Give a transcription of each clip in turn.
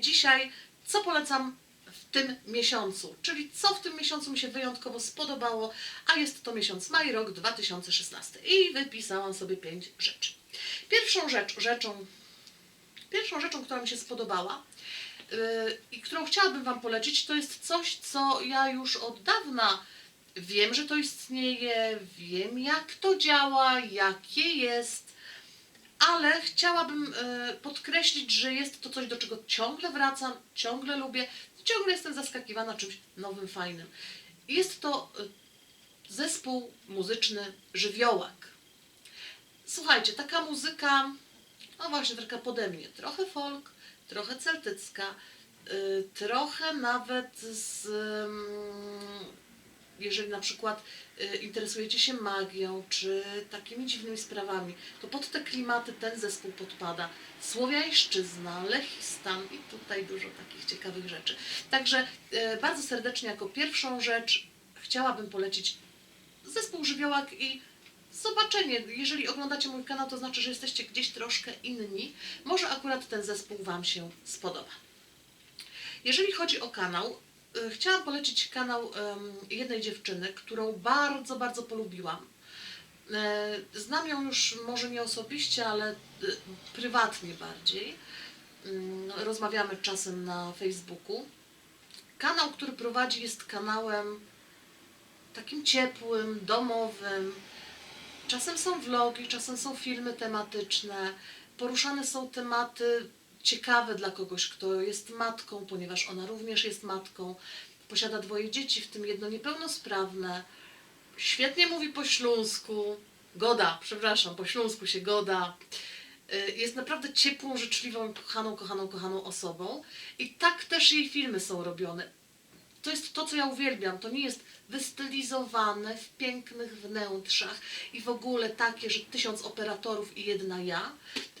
dzisiaj, co polecam w tym miesiącu, czyli co w tym miesiącu mi się wyjątkowo spodobało, a jest to miesiąc maj, rok 2016. I wypisałam sobie pięć rzeczy. Pierwszą rzecz, rzeczą, pierwszą rzeczą, która mi się spodobała yy, i którą chciałabym Wam polecić, to jest coś, co ja już od dawna wiem, że to istnieje, wiem jak to działa, jakie jest, ale chciałabym e, podkreślić, że jest to coś, do czego ciągle wracam, ciągle lubię, ciągle jestem zaskakiwana czymś nowym, fajnym. Jest to e, zespół muzyczny Żywiołak. Słuchajcie, taka muzyka, no właśnie, taka pode mnie, trochę folk, trochę celtycka, y, trochę nawet z, jeżeli na przykład y, interesujecie się magią, czy takimi dziwnymi sprawami, to pod te klimaty ten zespół podpada. Słowiańszczyzna, Lechistan i tutaj dużo takich ciekawych rzeczy. Także y, bardzo serdecznie jako pierwszą rzecz chciałabym polecić zespół Żywiołak i zobaczenie. Jeżeli oglądacie mój kanał, to znaczy, że jesteście gdzieś troszkę inni. Może akurat ten zespół Wam się spodoba. Jeżeli chodzi o kanał, chciałam polecić kanał jednej dziewczyny, którą bardzo, bardzo polubiłam. E, Znam ją już może nie osobiście, ale y, prywatnie bardziej. Mm, Rozmawiamy czasem na Facebooku. Kanał, który prowadzi, jest kanałem takim ciepłym, domowym. Czasem są vlogi, czasem są filmy tematyczne. Poruszane są tematy ciekawe dla kogoś, kto jest matką, ponieważ ona również jest matką. Posiada dwoje dzieci, w tym jedno niepełnosprawne. Świetnie mówi po śląsku. Goda, przepraszam, po śląsku się goda. Y, Jest naprawdę ciepłą, życzliwą, kochaną, kochaną, kochaną osobą. I tak też jej filmy są robione to jest to, co ja uwielbiam. To nie jest wystylizowane w pięknych wnętrzach i w ogóle takie, że tysiąc operatorów i jedna ja.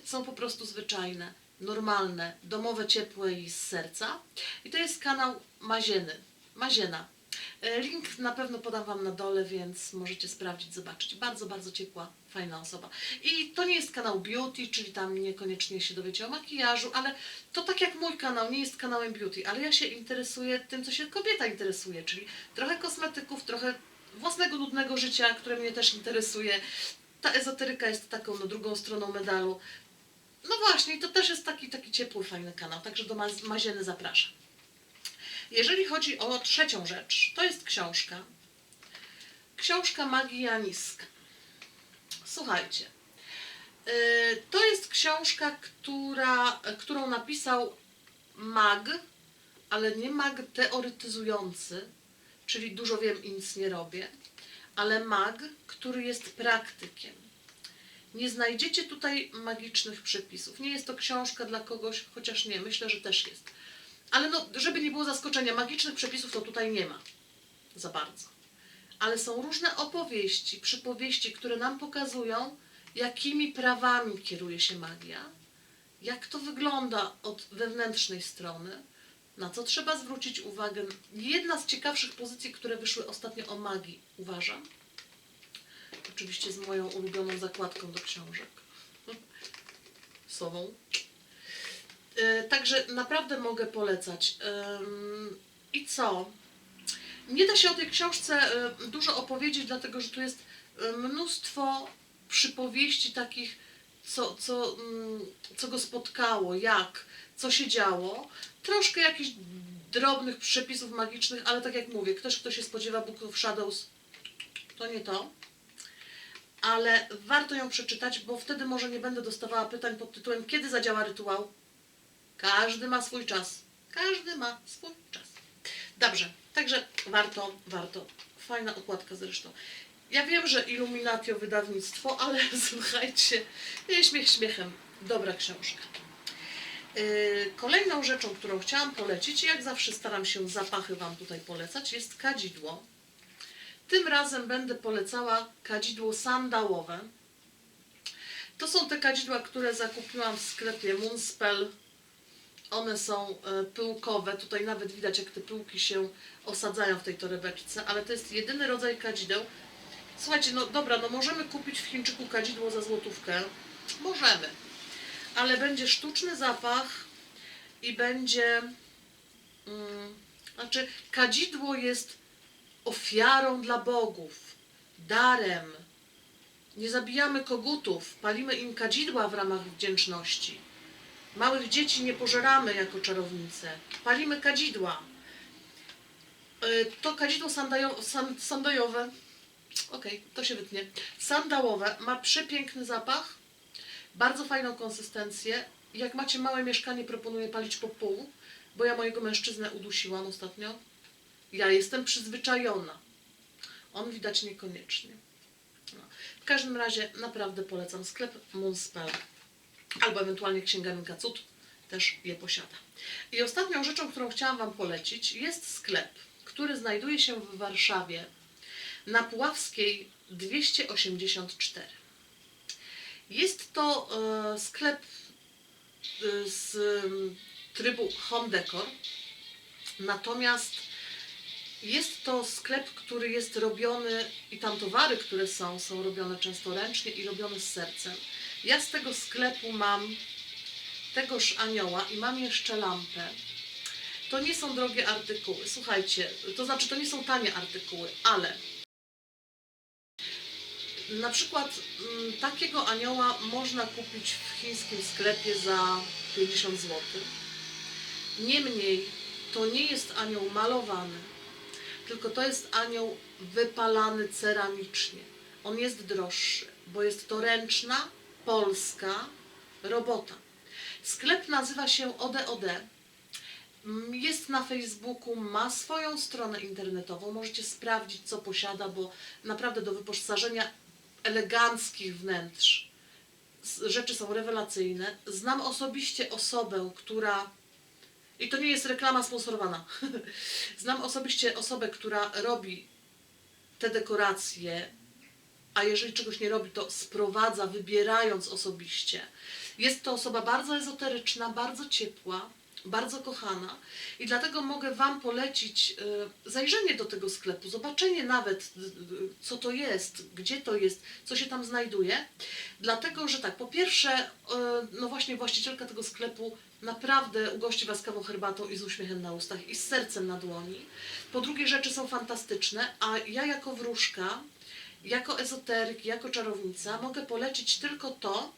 Są po prostu zwyczajne, normalne, domowe, ciepłe i z serca. I to jest kanał Mazieny. Maziena. E, Link na pewno podam Wam na dole, więc możecie sprawdzić, zobaczyć. Bardzo, bardzo ciepła, fajna osoba. I to nie jest kanał beauty, czyli tam niekoniecznie się dowiecie o makijażu, ale to tak jak mój kanał, nie jest kanałem beauty, ale ja się interesuję tym, co się kobieta interesuje, czyli trochę kosmetyków, trochę własnego ludnego życia, które mnie też interesuje. Ta ezoteryka jest taką no, drugą stroną medalu. No właśnie, to też jest taki, taki ciepły, fajny kanał, także do Maz- Mazieny zapraszam. Jeżeli chodzi o trzecią rzecz, to jest książka. Książka Magii Janiska. Słuchajcie, yy, to jest książka, która, którą napisał mag, ale nie mag teoretyzujący, czyli dużo wiem i nic nie robię, ale mag, który jest praktykiem. Nie znajdziecie tutaj magicznych przepisów. Nie jest to książka dla kogoś, chociaż nie, myślę, że też jest. Ale no, żeby nie było zaskoczenia, magicznych przepisów to tutaj nie ma za bardzo. Ale są różne opowieści, przypowieści, które nam pokazują, jakimi prawami kieruje się magia, jak to wygląda od wewnętrznej strony, na co trzeba zwrócić uwagę. Jedna z ciekawszych pozycji, które wyszły ostatnio o magii, uważam, oczywiście z moją ulubioną zakładką do książek, sową, E, Także naprawdę mogę polecać. I co? Nie da się o tej książce e, dużo opowiedzieć, dlatego że tu jest e, mnóstwo przypowieści takich, co, co, mm, co go spotkało, jak, co się działo. Troszkę jakichś drobnych przepisów magicznych, ale tak jak mówię, ktoś, kto się spodziewa Book of Shadows, to nie to. Ale warto ją przeczytać, bo wtedy może nie będę dostawała pytań pod tytułem Kiedy zadziała rytuał? Każdy ma swój czas. Każdy ma swój czas. Dobrze, także warto, warto. Fajna okładka zresztą. Ja wiem, że Illuminatio wydawnictwo, ale słuchajcie, nie, śmiech śmiechem. Dobra książka. Yy, Kolejną rzeczą, którą chciałam polecić, i jak zawsze staram się zapachy Wam tutaj polecać, jest kadzidło. Tym razem będę polecała kadzidło sandałowe. To są te kadzidła, które zakupiłam w sklepie Moonspell one są e, pyłkowe, tutaj nawet widać jak te pyłki się osadzają w tej torebeczce, ale to jest jedyny rodzaj kadzideł. Słuchajcie, no dobra, no możemy kupić w Chińczyku kadzidło za złotówkę. Możemy. Ale będzie sztuczny zapach i będzie. Mm, znaczy, kadzidło jest ofiarą dla bogów, darem. Nie zabijamy kogutów, palimy im kadzidła w ramach wdzięczności. Małych dzieci nie pożeramy jako czarownice. Palimy kadzidła. Y, To kadzidło sandajo, san, sandajowe, okej, to się wytnie, sandałowe ma przepiękny zapach, bardzo fajną konsystencję. Jak macie małe mieszkanie, proponuję palić po pół, bo ja mojego mężczyznę udusiłam ostatnio. Ja jestem przyzwyczajona. On widać niekoniecznie. No. W każdym razie naprawdę polecam sklep Moonspell albo ewentualnie księgarnia Cud też je posiada. I ostatnią rzeczą, którą chciałam Wam polecić jest sklep, który znajduje się w Warszawie na Puławskiej 284. Jest to e, sklep e, z trybu Home Decor, natomiast jest to sklep, który jest robiony i tam towary, które są, są robione często ręcznie i robione z sercem. Ja z tego sklepu mam tegoż anioła i mam jeszcze lampę. To nie są drogie artykuły. Słuchajcie, to znaczy to nie są tanie artykuły, ale na przykład mm, takiego anioła można kupić w chińskim sklepie za 50 zł. Niemniej to nie jest anioł malowany, tylko to jest anioł wypalany ceramicznie. On jest droższy, bo jest to ręczna, polska robota. Sklep nazywa się ODOD. Jest na Facebooku, ma swoją stronę internetową. Możecie sprawdzić, co posiada, bo naprawdę do wyposażenia eleganckich wnętrz rzeczy są rewelacyjne. Znam osobiście osobę, która. I to nie jest reklama sponsorowana. Znam osobiście osobę, która robi te dekoracje, a jeżeli czegoś nie robi, to sprowadza, wybierając osobiście. Jest to osoba bardzo ezoteryczna, bardzo ciepła, bardzo kochana i dlatego mogę Wam polecić e, zajrzenie do tego sklepu, zobaczenie nawet, d- co to jest, gdzie to jest, co się tam znajduje. Dlatego, że tak, po pierwsze, e, no właśnie właścicielka tego sklepu naprawdę ugości Was kawą herbatą i z uśmiechem na ustach i z sercem na dłoni. Po drugie, rzeczy są fantastyczne, a ja jako wróżka, jako ezoteryk, jako czarownica mogę polecić tylko to,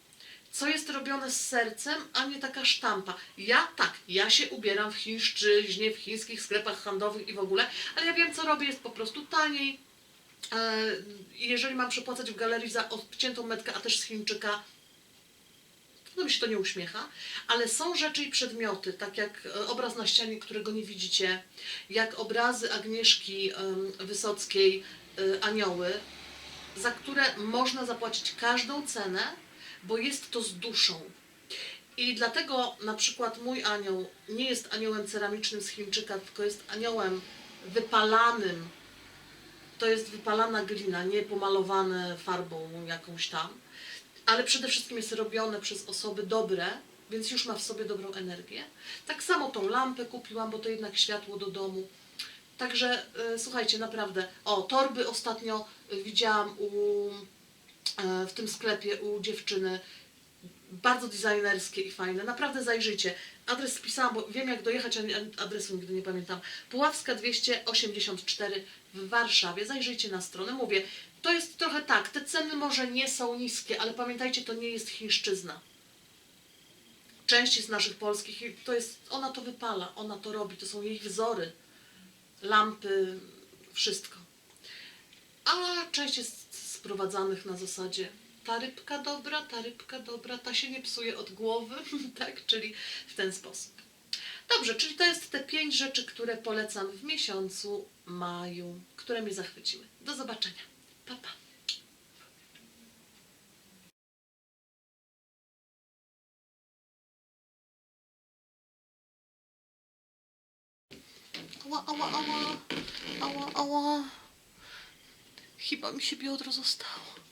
co jest robione z sercem, a nie taka sztampa. Ja tak, ja się ubieram w chińszczyźnie, w chińskich sklepach handlowych i w ogóle, ale ja wiem, co robię, jest po prostu taniej. E, jeżeli mam przepłacać w galerii za odciętą metkę, a też z Chińczyka, mi się to nie uśmiecha, ale są rzeczy i przedmioty, tak jak e, obraz na ścianie, którego nie widzicie, jak obrazy Agnieszki Wysockiej, e, Anioły, za które można zapłacić każdą cenę, bo jest to z duszą. I dlatego na przykład mój anioł nie jest aniołem ceramicznym z Chińczyka, tylko jest aniołem wypalanym. To jest wypalana glina, nie pomalowane farbą jakąś tam, ale przede wszystkim jest robione przez osoby dobre, więc już ma w sobie dobrą energię. Tak samo tą lampę kupiłam, bo to jednak światło do domu. Także y, słuchajcie, naprawdę. O, torby ostatnio y, widziałam u, e, w tym sklepie u dziewczyny. Bardzo designerskie i fajne. Naprawdę zajrzyjcie. Adres spisałam, bo wiem jak dojechać, ale adresu nigdy nie pamiętam. Puławska 284 w Warszawie. Zajrzyjcie na stronę. Mówię, to jest trochę tak. Te ceny może nie są niskie, ale pamiętajcie, to nie jest chińszczyzna. Część z naszych polskich, to jest, ona to wypala, ona to robi, to są jej wzory lampy, wszystko. A część jest sprowadzanych na zasadzie ta rybka dobra, ta rybka dobra, ta się nie psuje od głowy, tak? Czyli w ten sposób. Dobrze, czyli to jest te pięć rzeczy, które polecam w miesiącu maju, które mnie zachwyciły. Do zobaczenia. Pa, pa. Ała, ała, ała, ała, ała. Chyba mi się biodro zostało.